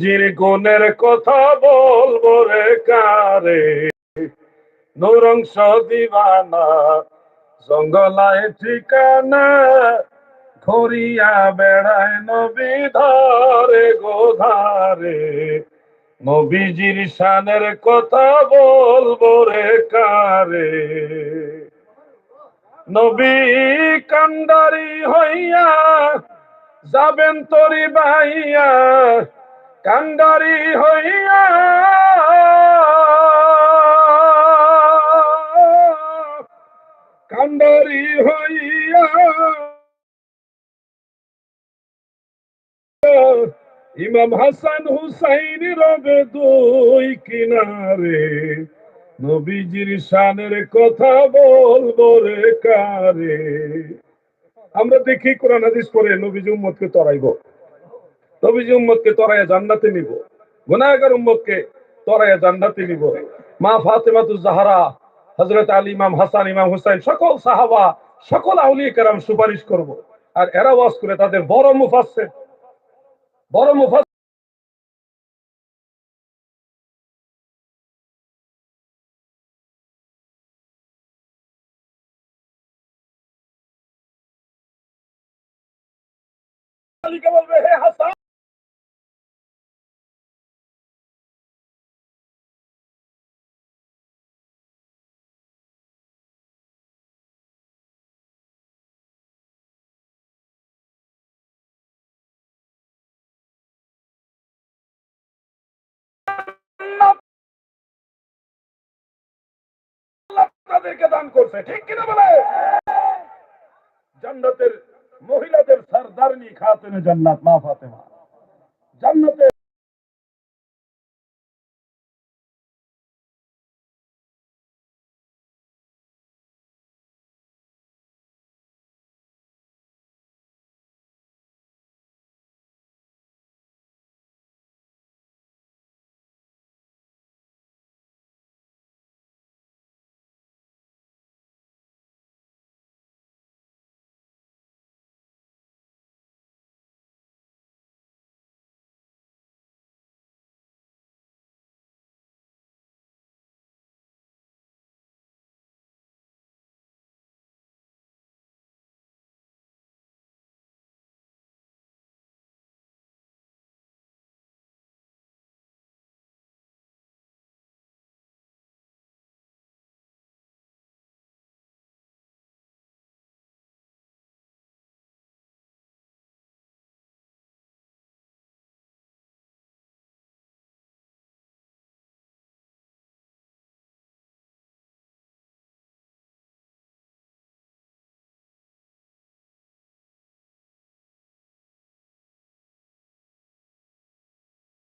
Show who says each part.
Speaker 1: জির গুণের কথা বলব রে কারে? নৌরংশ দিবানা জঙ্গলায় ঠিকানা ধরিয়া বেড়ায় নবী ধারে গোধারে নবীজির শানের কথা বলব রে কারে? নবী কান্দারি হইয়া যাবেন তরি বাইয়া কান্দারি হইয়া কান্দারি হইয়া ইমাম হাসান হুসাইন রবে দুই কিনারে, নবীজির শানের কথা বলব রে কারে। আমরা দেখি কোরআন হাদিস পড়ে নবীজি উম্মতকে তরাইব। নবীজি উম্মতকে তরাইয়া জান্নাতে নিব। গুনাহগার উম্মতকে তরাইয়া জান্নাতে নিব। মা ফাতেমাতু জাহরা, হযরত আলী, ইমাম হাসান, ইমাম হুসাইন, সকল সাহাবা, সকল আউলিয়া কেরাম সুপারিশ করব। আর এরা ওয়াজ করে তাদের বড় মুফাসসির। বড় আলীকে বলবে, হে হাসান! তাদেরকে দান করছে ঠিক কিনা বলে? জান্নাতের মহিলাদের সরদারনি খাতুনে জান্নাত মা ফাতেমা। জান্নাতে